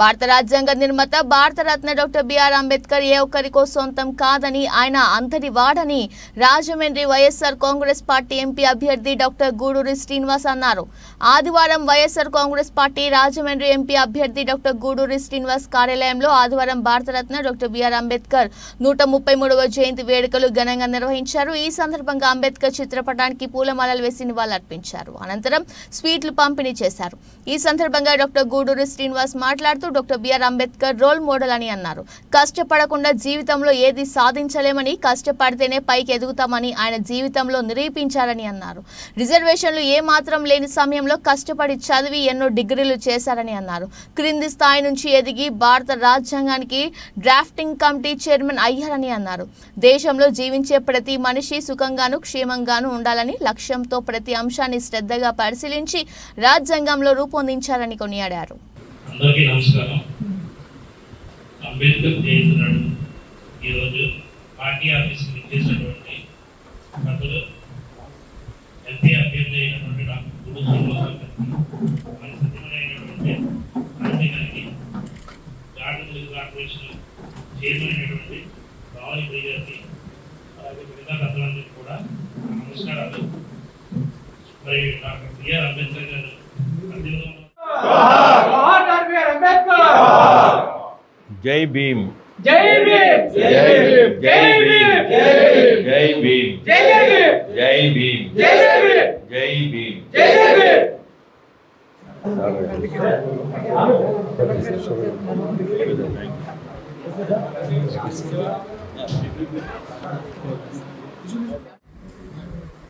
భారత రాజ్యాంగ నిర్మాత భారతరత్న డాక్టర్ బిఆర్ అంబేద్కర్ ఏ ఒక్కరికో సొంతం కాదని ఆయన అంతటి వాడని Rajahmundry YSR Congress party MP అభ్యర్థి డాక్టర్ గూడూరి శ్రీనివాస్ అన్నారు. ఆదివారం YSR Congress party Rajahmundry MP అభ్యర్థి డాక్టర్ గూడూరి శ్రీనివాస్ కార్యాలయంలో ఆదివారం భారతరత్న డాక్టర్ బిఆర్ అంబేద్కర్ నూట ముప్పై మూడవ జయంతి వేడుకలు ఘనంగా నిర్వహించారు. ఈ సందర్భంగా అంబేద్కర్ చిత్రపటానికి పూలమాలలు వేసి నివాళులర్పించారు. అనంతరం స్వీట్లు పంపిణీ చేశారు. ఈ సందర్భంగా డాక్టర్ గూడూరి శ్రీనివాస్ మాట్లాడుతూ doctor BR Ambedkar role model అని అన్నారు. కష్టపడకుండా జీవితంలో ఏది సాధించలేమని కష్టపడితేనే పైకి ఎదుగుతామని ఆయన జీవితంలో నిరూపించారని అన్నారు. రిజర్వేషన్లు ఏమాత్రం లేని సమయంలో కష్టపడి చదివి ఎన్నో డిగ్రీలు చేశారని అన్నారు. క్రింది స్థాయి నుంచి ఎదిగి భారత రాజ్యాంగానికి డ్రాఫ్టింగ్ కమిటీ చైర్మన్ అయ్యారని అన్నారు. దేశంలో జీవించే ప్రతి మనిషి సుఖంగాను క్షేమంగాను ఉండాలని లక్ష్యంతో ప్రతి అంశాన్ని శ్రద్ధగా పరిశీలించి రాజ్యాంగంలో రూపొందించారని కొనియాడారు. అందరికీ నమస్కారం. అంబేద్కర్ జయంతి నాడు ఈరోజు పార్టీ ఆఫీస్కి విచ్చేసినటువంటి ప్రజలు ఎంపీ అభ్యర్థి అయినటువంటి డాక్టర్ గురు శ్రీనివాసరావు గారికి మన సత్యమైనటువంటి గాంధీ గారికి గార్డెన్ తెలుగు కార్పొరేషన్ చైర్మన్ అయినటువంటి రావాలి ప్రియ గారికి అలాగే మిగతా పెద్దలందరికీ కూడా నమస్కారాలు. మరి డాక్టర్ బిఆర్ అంబేద్కర్ గారు పద్దెనిమిది జై భీమ్ జై భీమ్ జై భీమ్ జై భీమ్ జై భీమ్ జై భీమ్ జై భీమ్ జై భీమ్ జై భీమ్